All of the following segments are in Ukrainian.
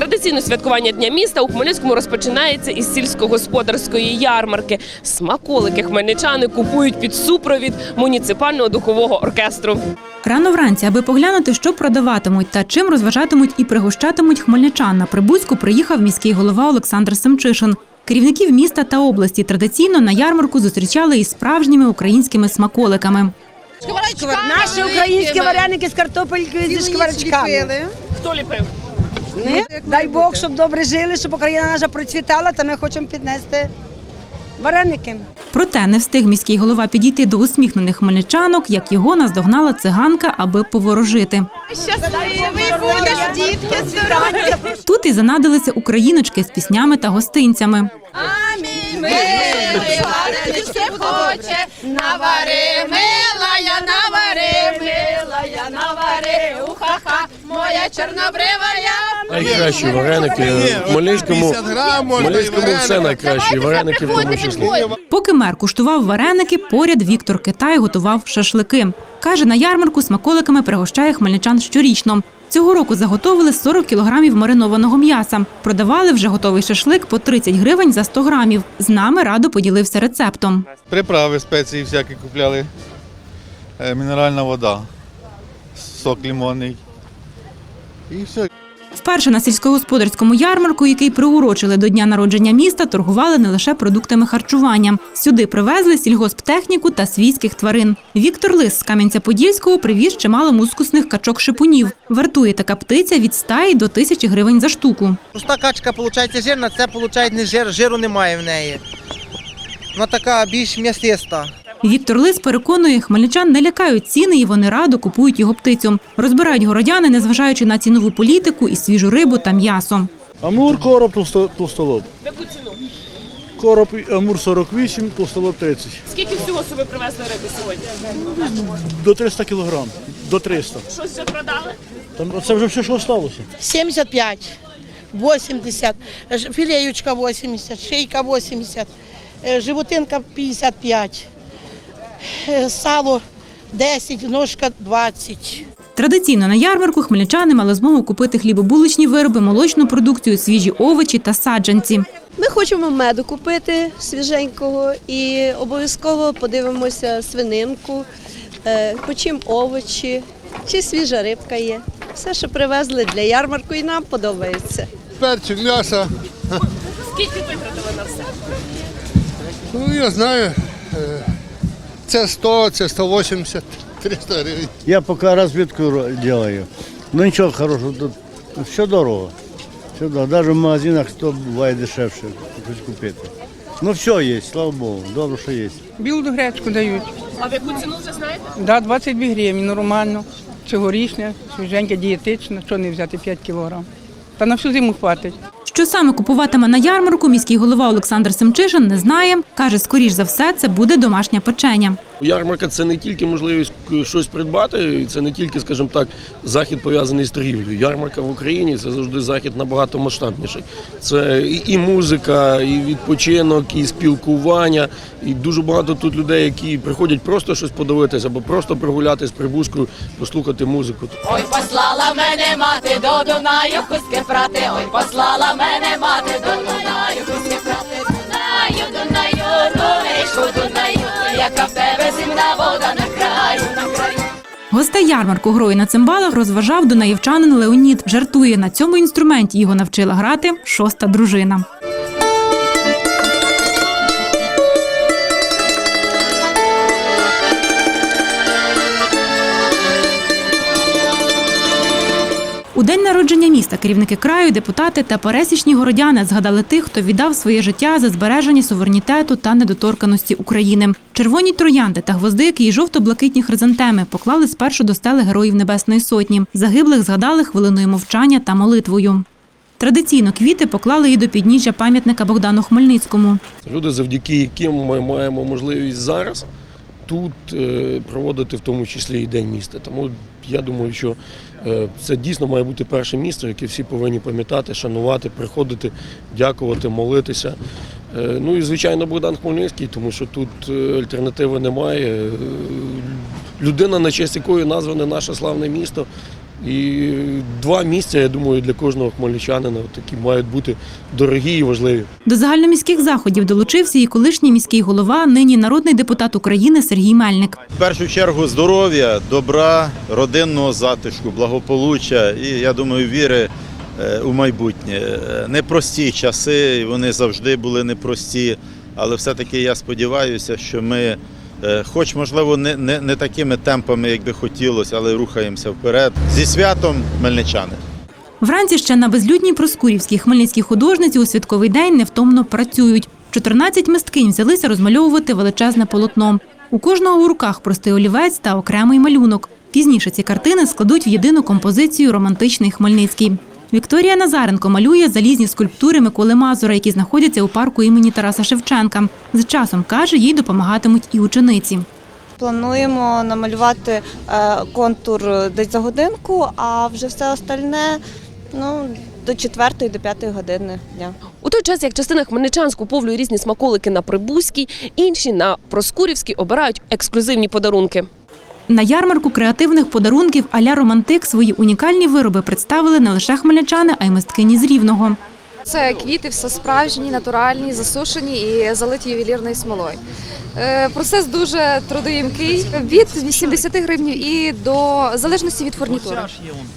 Традиційне святкування дня міста у Хмельницькому розпочинається із сільськогосподарської ярмарки. Смаколики хмельничани купують під супровід муніципального духового оркестру. Рано вранці, аби поглянути, що продаватимуть та чим розважатимуть і пригощатимуть хмельничан, на Прибузьку приїхав міський голова Олександр Семчишин. Керівників міста та області традиційно на ярмарку зустрічали із справжніми українськими смаколиками. Наші українські вареники з картопелькою зі шкварочками. Хто ліпив? Ми, дай Бог, щоб добре жили, щоб Україна наша процвітала, то ми хочемо піднести вареники. Проте не встиг міський голова підійти до усміхнених хмельничанок, як його наздогнала циганка, аби поворожити. Тут і занадилися україночки з піснями та гостинцями. все хоче, навари, мила, я навари, уха-ха, моя чорнобрива, Найкращі вареники. В Хмельницькому, все найкраще. Вареники в тому числі. Поки мер куштував вареники, поряд Віктор Китай готував шашлики. Каже, на ярмарку смаколиками пригощає хмельничан щорічно. Цього року заготовили 40 кілограмів маринованого м'яса. Продавали вже готовий шашлик по 30 гривень за 100 грамів. З нами радо поділився рецептом. Приправи, спеції всякі купляли. Е, Мінеральна вода, сок лимонний. І все. Вперше на сільськогосподарському ярмарку, який приурочили до дня народження міста, торгували не лише продуктами харчування. Сюди привезли сільгосптехніку та свійських тварин. Віктор Лис з Кам'янця-Подільського привіз чимало мускусних качок-шипунів. Вартує така птиця від 100 й до 1000 гривень за штуку. Проста качка виходить жирна, це виходить не жир, жиру немає в неї. Вона така більш м'ясиста. Віктор Лис переконує, хмельничан не лякають ціни і вони радо купують його птицю. Розбирають городяни, незважаючи на цінову політику і свіжу рибу та м'ясо. Амур, короб, товсто- товстолоб. Яку ціну? Короб, амур 48, товстолоб 30. Скільки всього собі привезли риби сьогодні? До 300 кілограм. До 300. Щось вже продали? Там, це вже все, що залишилося. 75, 80, ж- філеючка 80, шийка 80, е, животинка 55, е, сало 10, ножка 20. Традиційно на ярмарку хмельничани мали змогу купити хлібобуличні вироби, молочну продукцію, свіжі овочі та саджанці. Ми хочемо меду купити свіженького і обов'язково подивимося свининку, е, почим овочі, чи свіжа рибка є. Все, що привезли для ярмарку, і нам подобається. перцю, м'яса. Скільки витратили на все? Ну, я знаю, е, це 100, це 180, 300 гривень. Я поки розвідку роблю. Ну нічого хорошого, тут все дорого. Все дорого. Навіть в магазинах то буває дешевше щось купити. Ну все є, слава Богу, добре, що є. Білу гречку дають. А в яку ціну вже знаєте? Да, 22 гривні, нормально. Цьогорічне, свіженьке, дієтичне, що не взяти 5 кілограм. Та на всю зиму хватить. Що саме купуватиме на ярмарку, міський голова Олександр Семчишин не знає. Каже, скоріш за все, це буде домашнє печення. Ярмарка це не тільки можливість щось придбати, це не тільки, скажімо так, захід пов'язаний з торгівлею. Ярмарка в Україні це завжди захід набагато масштабніший. Це і, музика, і відпочинок, і спілкування. І дуже багато тут людей, які приходять просто щось подивитися або просто прогулятися з прибузкою, послухати музику. Ой, послала мене мати до Дунаю, хуски прати, ой, послала мене мати до Дунаю, хуски прати, яка в тебе земна вода на краю, на краю. Гостей ярмарку грою на цимбалах розважав донаївчанин Леонід. Жартує, на цьому інструменті його навчила грати шоста дружина. День народження міста керівники краю, депутати та пересічні городяни згадали тих, хто віддав своє життя за збереження суверенітету та недоторканості України. Червоні троянди та гвоздики і жовто-блакитні хризантеми поклали спершу до стели героїв Небесної Сотні. Загиблих згадали хвилиною мовчання та молитвою. Традиційно квіти поклали і до підніжжя пам'ятника Богдану Хмельницькому. Люди, завдяки яким ми маємо можливість зараз тут е, проводити в тому числі і День міста. Тому я думаю, що це дійсно має бути перше місто, яке всі повинні пам'ятати, шанувати, приходити, дякувати, молитися. Е, Ну і звичайно Богдан Хмельницький, тому що тут е, альтернативи немає. Е, Людина, на честь якої назване наше славне місто. І два місця, я думаю, для кожного хмельничанина такі мають бути дорогі і важливі. До загальноміських заходів долучився і колишній міський голова, нині народний депутат України Сергій Мельник. В першу чергу здоров'я, добра, родинного затишку, благополуччя і, я думаю, віри е, у майбутнє. Е, Непрості часи, вони завжди були непрості, але все-таки я сподіваюся, що ми, хоч можливо не, не, не такими темпами, як би хотілося, але рухаємося вперед. Зі святом мельничани! Вранці ще на безлюдній Проскурівській хмельницькі художниці у святковий день невтомно працюють. 14 мисткинь взялися розмальовувати величезне полотно. У кожного у руках простий олівець та окремий малюнок. Пізніше ці картини складуть в єдину композицію Романтичний Хмельницький. Вікторія Назаренко малює залізні скульптури Миколи Мазура, які знаходяться у парку імені Тараса Шевченка. З часом каже, їй допомагатимуть і учениці. Плануємо намалювати е, контур десь за годинку, а вже все остальне ну, до 4 до 5 години дня. У той час, як частина хмельничан скуповує різні смаколики на Прибузькій, інші на Проскурівській обирають ексклюзивні подарунки. На ярмарку креативних подарунків аля романтик свої унікальні вироби представили не лише хмельничани, а й мисткині з Рівного. Це квіти все справжні, натуральні, засушені і залиті ювелірною смолою. Е, Процес дуже трудоємкий від 80 гривень і до залежності від фурнітури.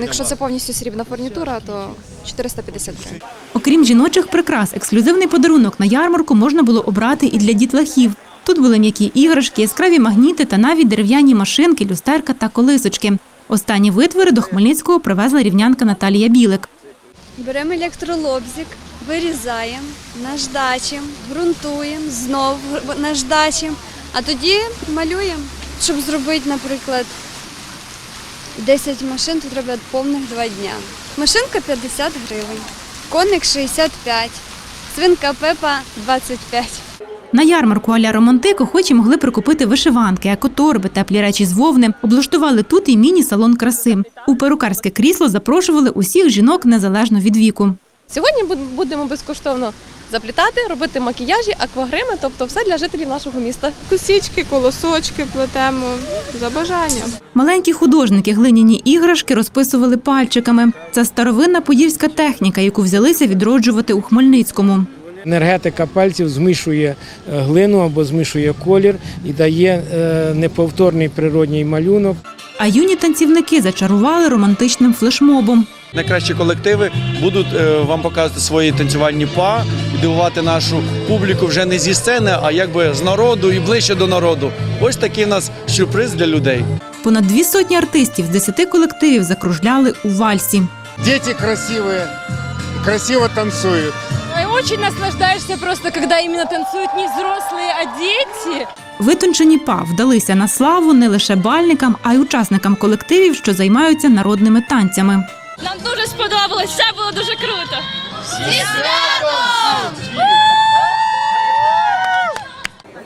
Якщо це повністю срібна фурнітура, то 450 гривень. Окрім жіночих прикрас, ексклюзивний подарунок на ярмарку можна було обрати і для дітлахів. Тут були м'які іграшки, яскраві магніти та навіть дерев'яні машинки, люстерка та колисочки. Останні витвори до Хмельницького привезла рівнянка Наталія Білик. Беремо електролобзик, вирізаємо, наждачимо, ґрунтуємо, знов наждачимо, а тоді малюємо. Щоб зробити, наприклад, 10 машин, то треба повних 2 дня. Машинка 50 гривень, коник 65, свинка Пепа 25. На ярмарку аля романтик охочі могли прикупити вишиванки, екоторби, теплі речі з вовни. Облаштували тут і міні-салон краси. У перукарське крісло запрошували усіх жінок незалежно від віку. Сьогодні будемо безкоштовно заплітати, робити макіяжі, аквагрими, тобто все для жителів нашого міста. Косічки, колосочки плетемо за бажанням. Маленькі художники глиняні іграшки розписували пальчиками. Це старовинна подільська техніка, яку взялися відроджувати у Хмельницькому. Енергетика пальців змішує е, глину або змішує колір і дає е, неповторний природній малюнок. А юні танцівники зачарували романтичним флешмобом. Найкращі колективи будуть е, вам показувати свої танцювальні па і дивувати нашу публіку вже не зі сцени, а якби з народу і ближче до народу. Ось такий у нас сюрприз для людей. Понад дві сотні артистів з десяти колективів закружляли у вальсі. Діти красиві, красиво танцюють. Очень наслаждаешься просто, когда именно танцуют не взрослые, а дети. Витончені па вдалися на славу не лише бальникам, а й учасникам колективів, що займаються народними танцями. Нам дуже сподобалось, все було дуже круто.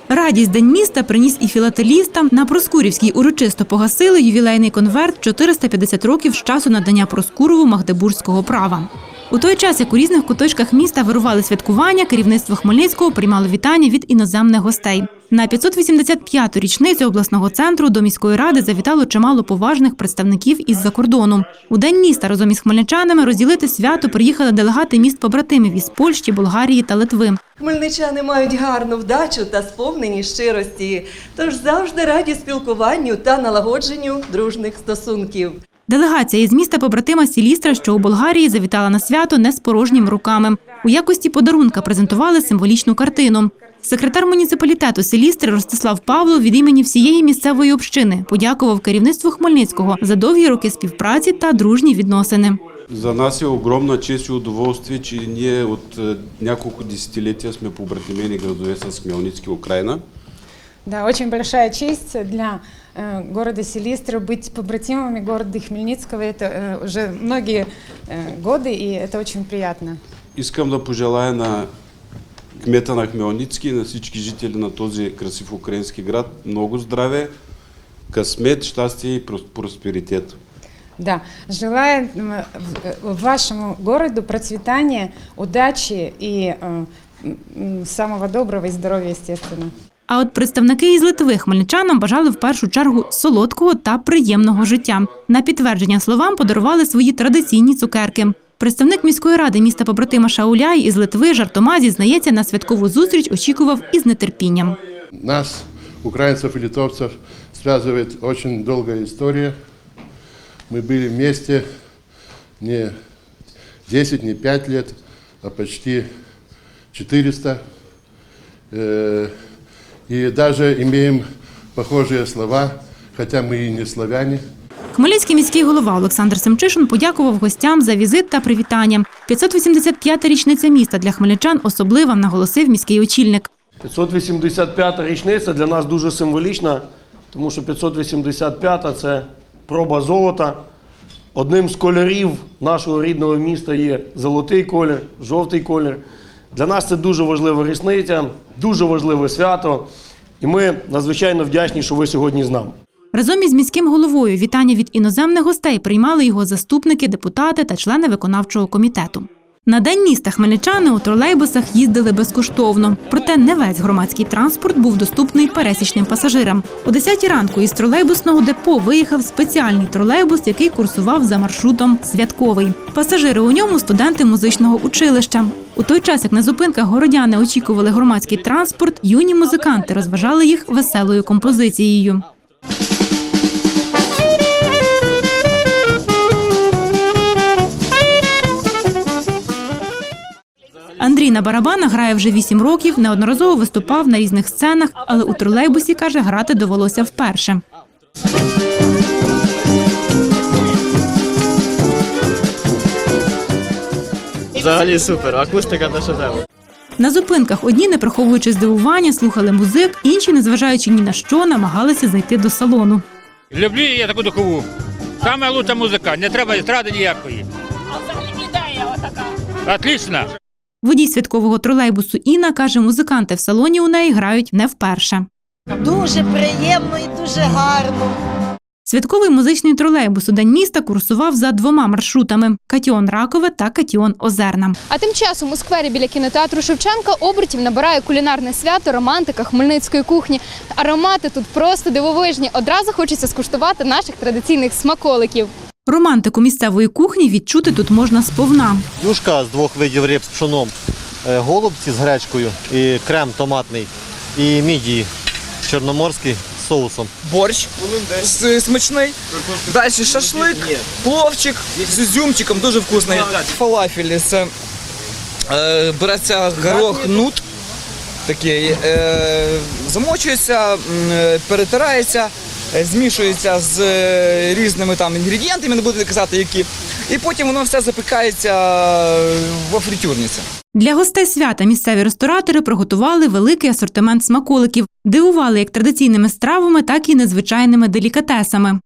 Радість День міста приніс і філателістам. На Проскурівській урочисто погасили ювілейний конверт 450 років з часу надання Проскурову магдебурзького права. У той час, як у різних куточках міста вирували святкування, керівництво Хмельницького приймало вітання від іноземних гостей. На 585-ту річницю обласного центру до міської ради завітало чимало поважних представників із-за кордону. У день міста разом із хмельничанами розділити свято приїхали делегати міст побратимів із Польщі, Болгарії та Литви. Хмельничани мають гарну вдачу та сповнені щирості, тож завжди раді спілкуванню та налагодженню дружних стосунків. Делегація із міста побратима Сілістра, що у Болгарії, завітала на свято не з порожніми руками. У якості подарунка презентували символічну картину. Секретар муніципалітету Селістри Ростислав Павлов від імені всієї місцевої общини подякував керівництву Хмельницького за довгі роки співпраці та дружні відносини. За нас е огромна чест и удоволствие, че ние от е, няколко десетилетия сме побратимени градове с Хмелницки, Украина. Да, очень большая честь для города Селистра быть побратимами города Хмельницкого. Это э, уже многие э, годы, и это очень приятно. Искам да пожелая на кмета на Хмелницки и на всички жители на този красив украински град много здраве, късмет, щастие и прос- просперитет. Да, желаю м, в- вашему городу процветания, удачи и э, м, м, самого доброго и здоровья, естественно. А от представники із Литви хмельничанам бажали в першу чергу солодкого та приємного життя. На підтвердження словам подарували свої традиційні цукерки. Представник міської ради міста побратима Шауляй із Литви жартома зізнається на святкову зустріч очікував із нетерпінням. Нас, украинцев и литовцев, связывает очень долгая история. Мы были вместе не 10, не 5 лет, а почти 400. Э, И даже имеем похожие слова, хотя мы и не славяне. Хмельницький міський голова Олександр Семчишин подякував гостям за візит та привітання. 585-та річниця міста для хмельничан особлива, наголосив міський очільник. 585-та річниця для нас дуже символічна, тому що 585-та – це проба золота. Одним з кольорів нашого рідного міста є золотий колір, жовтий колір. Для нас це дуже важлива річниця, дуже важливе свято. І ми надзвичайно вдячні, що ви сьогодні з нами. Разом із міським головою вітання від іноземних гостей приймали його заступники, депутати та члени виконавчого комітету. На день міста хмельничани у тролейбусах їздили безкоштовно. Проте не весь громадський транспорт був доступний пересічним пасажирам. О 10 ранку із тролейбусного депо виїхав спеціальний тролейбус, який курсував за маршрутом святковий. Пасажири у ньому студенти музичного училища. У той час, як на зупинках городяни очікували громадський транспорт, юні музиканти розважали їх веселою композицією. Андрій на барабанах грає вже 8 років, неодноразово виступав на різних сценах, але у тролейбусі каже, грати довелося вперше. Взагалі супер, акустика на шедевр. На зупинках одні, не приховуючи здивування, слухали музик, інші, незважаючи ні на що, намагалися зайти до салону. Люблю я таку духову. Саме лучша музика, не треба естради ніякої. А взагалі ідея отака. Отлично. Водій святкового тролейбусу Інна каже, музиканти в салоні у неї грають не вперше. Дуже приємно і дуже гарно. Святковий музичний тролейбус у день міста курсував за двома маршрутами: Катіон Ракове та Катіон Озерна. А тим часом у сквері біля кінотеатру Шевченка обертів набирає кулінарне свято романтика хмельницької кухні. Аромати тут просто дивовижні. Одразу хочеться скуштувати наших традиційних смаколиків. Романтику місцевої кухні відчути тут можна сповна. Юшка з двох видів риб з пшоном, е, голубці з гречкою і крем томатний, і мідії чорноморський з соусом. борщ смачний. Далі шашлик, пловчик з ізюмчиком, дуже вкусний. Фалафелі це е, береться горох нут, такий, е, замочується, перетирається, змішується з е, різними там інгредієнтами, не буду казати які. І потім воно все запікається е, во фритюрниці. Для гостей свята місцеві ресторатори приготували великий асортимент смаколиків, дивували як традиційними стравами, так і незвичайними делікатесами.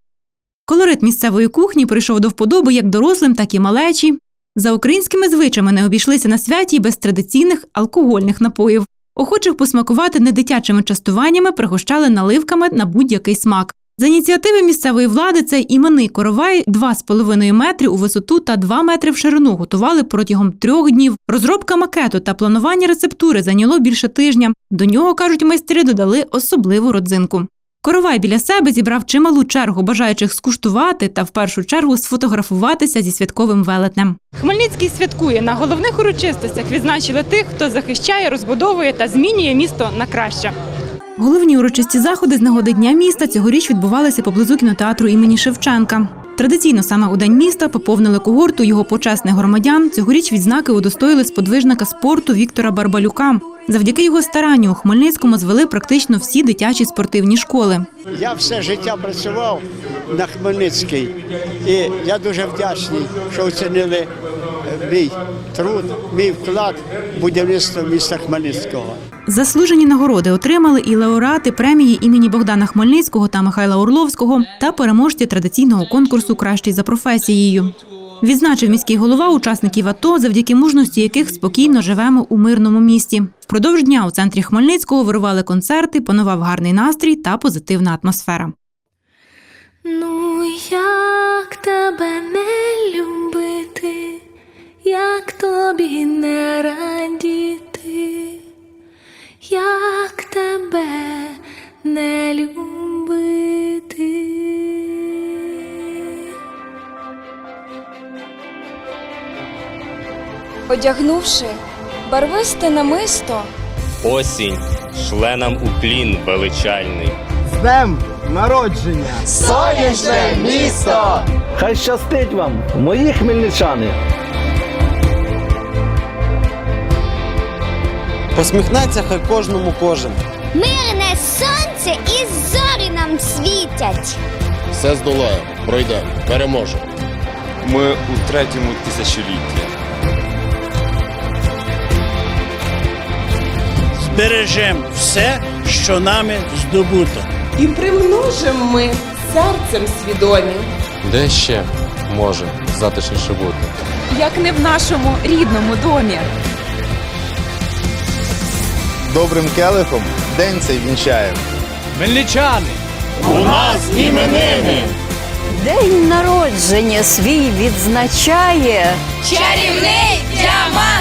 Колорит місцевої кухні прийшов до вподоби як дорослим, так і малечі. За українськими звичаями не обійшлися на святі без традиційних алкогольних напоїв. Охочих посмакувати недитячими частуваннями пригощали наливками на будь-який смак. За ініціативи місцевої влади цей іменний коровай 2,5 метри у висоту та 2 метри в ширину готували протягом трьох днів. Розробка макету та планування рецептури зайняло більше тижня. До нього, кажуть майстри, додали особливу родзинку. Коровай біля себе зібрав чималу чергу бажаючих скуштувати та в першу чергу сфотографуватися зі святковим велетнем. Хмельницький святкує на головних урочистостях. Відзначили тих, хто захищає, розбудовує та змінює місто на краще. Головні урочисті заходи з нагоди дня міста цьогоріч відбувалися поблизу кінотеатру імені Шевченка. Традиційно саме у день міста поповнили когорту його почесних громадян. Цьогоріч відзнаки удостоїли сподвижника спорту Віктора Барбалюка. Завдяки його старанню у Хмельницькому звели практично всі дитячі спортивні школи. Я все життя працював на Хмельницький, і я дуже вдячний, що оцінили е, мій труд, мій вклад в будівництво міста Хмельницького. Заслужені нагороди отримали і лауреати премії імені Богдана Хмельницького та Михайла Орловського та переможці традиційного конкурсу Кращий за професією. Відзначив міський голова учасників АТО, завдяки мужності яких спокійно живемо у мирному місті. Впродовж дня у центрі Хмельницького вирували концерти, панував гарний настрій та позитивна атмосфера. Ну, як тебе не любити, як тобі не радіти, одягнувши барвисте намисто. Осінь шле нам у плін величальний. З днем народження! Сонячне місто! Хай щастить вам, мої хмельничани! Посміхнеться хай кожному кожен. Мирне сонце і зорі нам світять. Все здолає, пройде, переможе. Ми у третьому тисячолітті. Збережемо все, що нами здобуто. І примножимо ми серцем свідомі. Де ще може затишніше бути? Як не в нашому рідному домі. Добрим келихом день цей вінчаємо. Хмельничани! У нас іменини! День народження свій відзначає чарівний діамант!